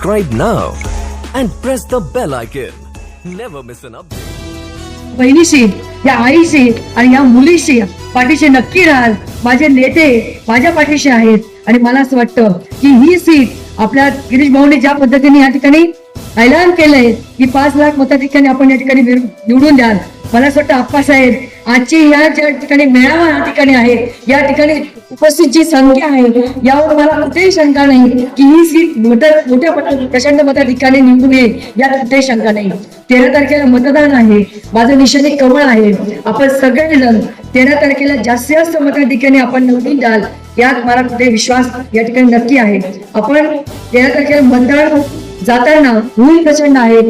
subscribe now and press the bell icon. Never miss an update. बहिणीशी या आईशी आणि या मुलीशी पाठीशी नक्की राहाल माझे नेते माझ्या पाठीशी आहेत आणि मला असं वाटतं की ही सीट आपल्या गिरीश भाऊने ज्या पद्धतीने या ठिकाणी ऐलान केलंय की पाच लाख मता ठिकाणी आपण या ठिकाणी निवडून द्याल मला असं वाटतं आप्पासाहेब आजची या ज्या ठिकाणी मेळावा या ठिकाणी आहे या ठिकाणी उपस्थित जी संख्या आहे यावर मला कुठेही शंका नाही की ही सीट मोठ्या मोठ्या प्रचंड मता ठिकाणी निवडून येईल यात कुठेही शंका नाही. तेरा तारखेला मतदान आहे माझं निशाने कमळ आहे. आपण सगळेजण तेरा तारखेला जास्तीत जास्त मता ठिकाणी आपण निवडून द्याल यात मला कुठे विश्वास या ठिकाणी नक्की आहे. आपण तेरा तारखेला मतदान जाताना होईल प्रचंड आहे.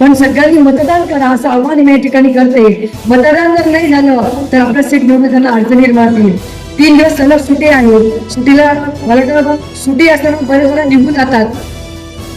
पण सगळ्यांनी मतदान करा असं आव्हान मी या ठिकाणी करते. मतदान जर नाही झालं तर आपल्या सीट निवडून त्यांना अडचणी निर्माण होईल. तीन दिवस सलग सुट्टी आहे. सुट्टीला मला सुटी असताना बरेच जण निघून जातात.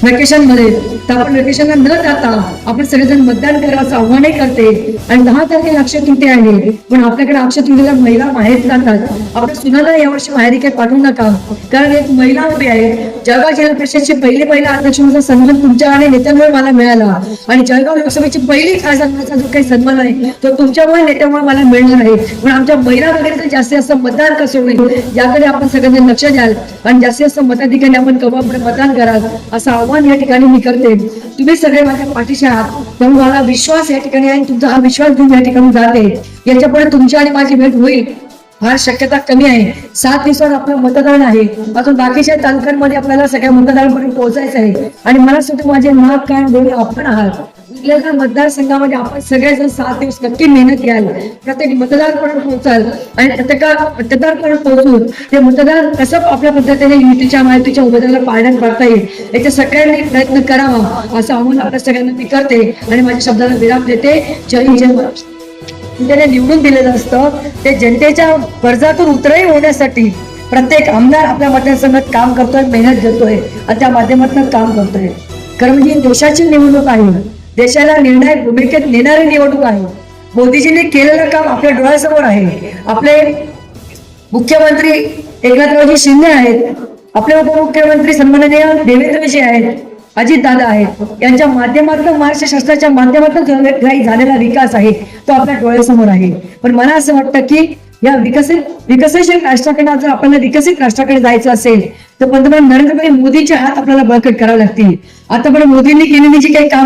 वेकेशनमध्ये तर आपण वेकेशनला न जाता आपण सगळेजण मतदान करा असं आव्हानही करते. आणि दहा तारखेला अक्षय तृतीय आहे पण आपल्याकडे अक्षय तृतीला महिला माहेर जातात. आपल्या सुनाला यावर्षी माहेरी काही पाठवू नका. कारण एक महिला उभी आहे. जळगाव जिल्हा परिषदची पहिली पहिला अध्यक्षाचा सन्मान तुमच्या आणि नेत्यामुळे मला मिळाला. आणि जळगाव लोकसभेची पहिली खासदाराचा जो काही सन्मान आहे तो तुमच्यामुळे नेत्यामुळे मला मिळणार आहे. पण आमच्या महिला वगैरे जास्तीत जास्त मतदान कसं होईल याकडे आपण सगळ्यांनी लक्ष द्याल. आणि जास्तीत जास्त मताधिकारी आपण कवापुढे मतदान कराल असं आव्हान या ठिकाणी मी करते. तुम्ही सगळे माझ्या पाठीशी आहात. त्यामुळे मला विश्वास या ठिकाणी आहे आणि तुमचा हा विश्वास घेऊन या ठिकाणी जाते. याच्यापुढे तुमची आणि माझी भेट होईल. फार शक्यता कमी आहे. सात दिवसावर आपलं मतदान आहे. अजून बाकीच्या तालुक्यांमध्ये आपल्याला सगळ्या मतदारांपर्यंत पोहोचायचं आहे. आणि मला सुद्धा माझे नाव काय डोळे आपण आहात. कुठल्या मतदारसंघामध्ये आपण सगळेजण सात दिवस नक्की मेहनत घ्याल. प्रत्येक मतदारपर्यंत पोहोचाल. आणि प्रत्येका मतदारपर्यंत पोहोचून ते मतदार कसं आपल्या पद्धतीने युतीच्या माहितीच्या उमेदवाराला पाळण्यात पाडता येईल याचे सगळ्यांनी प्रयत्न करावा असं आव्हान आपल्या सगळ्यांना मी करते. आणि माझ्या शब्दाला विराम देते. जय जय महाराष्ट्र. त्याने निवडून दिलेलं असतं. ते जनतेच्या कर्जातून उतरही होण्यासाठी प्रत्येक आमदार आपल्या मतदारसंघात काम करतोय मेहनत घेतोय आणि त्या माध्यमातून काम करतोय. कारण म्हणजे ही देशाची निवडणूक आहे. देशाला निर्णायक भूमिकेत नेणारी निवडणूक आहे. मोदीजींनी केलेलं काम आपल्या डोळ्यासमोर आहे. आपले मुख्यमंत्री एकनाथरावजी शिंदे आहेत. आपले उपमुख्यमंत्री सन्माननीय देवेंद्रजी आहेत. अजितदादा आहेत. यांच्या माध्यमातून महाराष्ट्र शासनाच्या माध्यमातून जो काही झालेला विकास आहे. तो आपल्या डोळ्यासमोर आहे. पण मला असं वाटतं की या विकसित विकसनशील राष्ट्राकडे जर आपल्याला विकसित राष्ट्राकडे जायचं असेल तर पंतप्रधान नरेंद्र मोदी हात आपल्याला बळकट करावे लागतील. आतापर्यंत मोदींनी केलेली जी काही काम